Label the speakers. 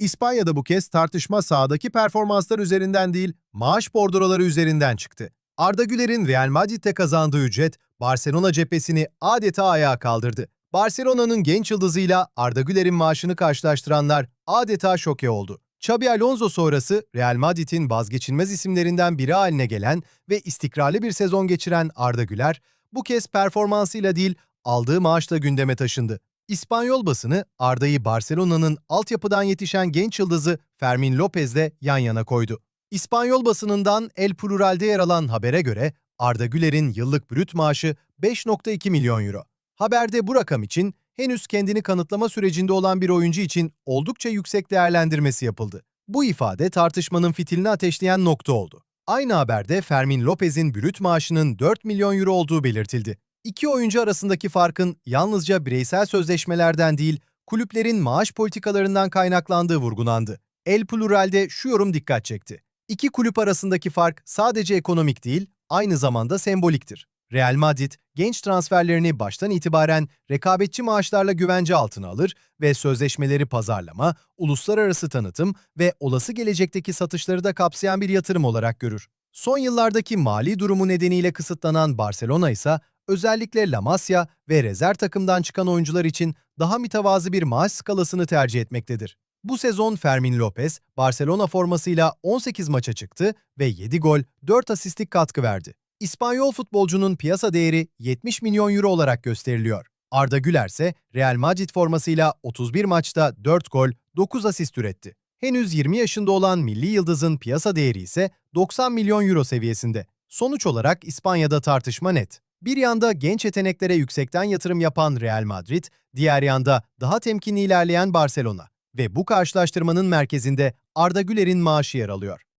Speaker 1: İspanya'da bu kez tartışma sahadaki performanslar üzerinden değil, maaş bordroları üzerinden çıktı. Arda Güler'in Real Madrid'de kazandığı ücret Barcelona cephesini adeta ayağa kaldırdı. Barcelona'nın genç yıldızıyla Arda Güler'in maaşını karşılaştıranlar adeta şoke oldu. Xabi Alonso sonrası Real Madrid'in vazgeçilmez isimlerinden biri haline gelen ve istikrarlı bir sezon geçiren Arda Güler, bu kez performansıyla değil aldığı maaşla gündeme taşındı. İspanyol basını Arda'yı Barcelona'nın altyapıdan yetişen genç yıldızı Fermin Lopez'le yan yana koydu. İspanyol basınından El Plural'de yer alan habere göre Arda Güler'in yıllık brüt maaşı 5.2 milyon euro. Haberde bu rakam için henüz kendini kanıtlama sürecinde olan bir oyuncu için oldukça yüksek değerlendirmesi yapıldı. Bu ifade tartışmanın fitilini ateşleyen nokta oldu. Aynı haberde Fermin Lopez'in brüt maaşının 4 milyon euro olduğu belirtildi. İki oyuncu arasındaki farkın yalnızca bireysel sözleşmelerden değil, kulüplerin maaş politikalarından kaynaklandığı vurgulandı. El Plural'de şu yorum dikkat çekti. İki kulüp arasındaki fark sadece ekonomik değil, aynı zamanda semboliktir. Real Madrid, genç transferlerini baştan itibaren rekabetçi maaşlarla güvence altına alır ve sözleşmeleri pazarlama, uluslararası tanıtım ve olası gelecekteki satışları da kapsayan bir yatırım olarak görür. Son yıllardaki mali durumu nedeniyle kısıtlanan Barcelona ise özellikle La Masia ve rezerv takımdan çıkan oyuncular için daha mütevazı bir maaş skalasını tercih etmektedir. Bu sezon Fermin Lopez, Barcelona formasıyla 18 maça çıktı ve 7 gol, 4 asistlik katkı verdi. İspanyol futbolcunun piyasa değeri 70 milyon euro olarak gösteriliyor. Arda Güler ise Real Madrid formasıyla 31 maçta 4 gol, 9 asist üretti. Henüz 20 yaşında olan milli yıldızın piyasa değeri ise 90 milyon euro seviyesinde. Sonuç olarak İspanya'da tartışma net. Bir yanda genç yeteneklere yüksekten yatırım yapan Real Madrid, diğer yanda daha temkinli ilerleyen Barcelona. Ve bu karşılaştırmanın merkezinde Arda Güler'in maaşı yer alıyor.